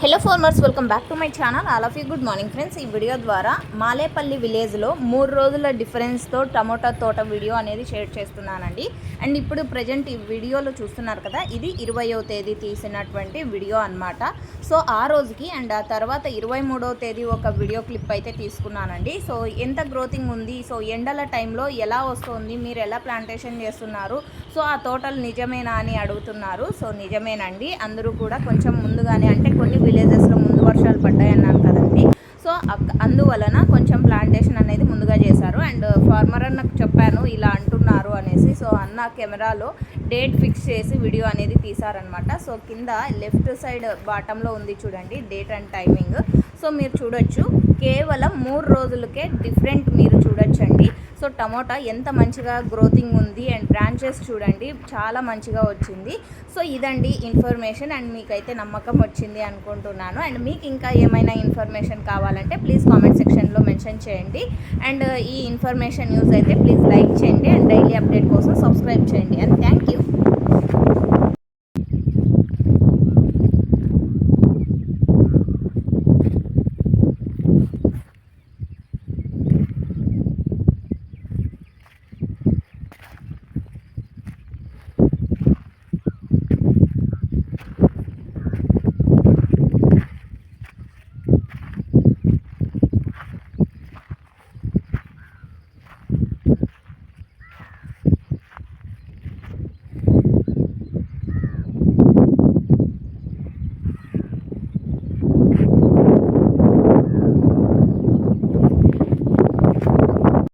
Hello farmers welcome back to my channel all of you good morning friends ఈ video ద్వారా మాలేపల్లి విలేజ్లో మూడు రోజుల డిఫరెన్స్తో టమోటా తోట వీడియో అనేది షేర్ చేస్తున్నానండి. అండ్ ఇప్పుడు ప్రజెంట్ ఈ వీడియోలో చూస్తున్నారు కదా ఇది ఇరవయో తేదీ తీసినటువంటి వీడియో అన్నమాట. సో ఆ రోజుకి అండ్ ఆ తర్వాత ఇరవై మూడవ తేదీ ఒక వీడియో క్లిప్ అయితే తీసుకున్నానండి. సో ఎంత గ్రోతింగ్ ఉంది? సో ఎండల టైంలో ఎలా వస్తుంది? మీరు ఎలా ప్లాంటేషన్ చేస్తున్నారు? సో ఆ తోటలు నిజమేనా అని అడుగుతున్నారు. సో నిజమేనండి. అందరూ కూడా కొంచెం ముందుగానే అంటే కొన్ని విలేజెస్లో ముందు వర్షాలు పడ్డాయి అన్నాను కదండి. సో అందువలన కొంచెం ప్లాంటేషన్ అనేది ముందుగా చేశారు. అండ్ ఫార్మర్ నాకు చెప్పాను ఇలా అంటున్నారు అనేసి. సో అన్న కెమెరాలో డేట్ ఫిక్స్ చేసి వీడియో అనేది తీశారనమాట సో కింద లెఫ్ట్ సైడ్ బాటంలో ఉంది చూడండి డేట్ అండ్ టైమింగ్. సో మీరు చూడొచ్చు. కేవలం మూడు రోజులకే డిఫరెంట్ మీరు చూడొచ్చండి. సో టమోటా ఎంత మంచిగా గ్రోతింగ్ ఉంది అండ్ బ్రాంచెస్ చూడండి చాలా మంచిగా వచ్చింది. సో ఇదండి ఇన్ఫర్మేషన్ అండ్ మీకైతే నమ్మకం వచ్చింది అనుకుంటున్నాను. అండ్ మీకు ఇంకా ఏమైనా ఇన్ఫర్మేషన్ కావాలంటే ప్లీజ్ కామెంట్ సెక్షన్లో మెన్షన్ చేయండి. అండ్ ఈ ఇన్ఫర్మేషన్ న్యూస్ అయితే ప్లీజ్ లైక్ చేయండి అండ్ డైలీ అప్డేట్ కోసం సబ్స్క్రైబ్ చేయండి. And thank you.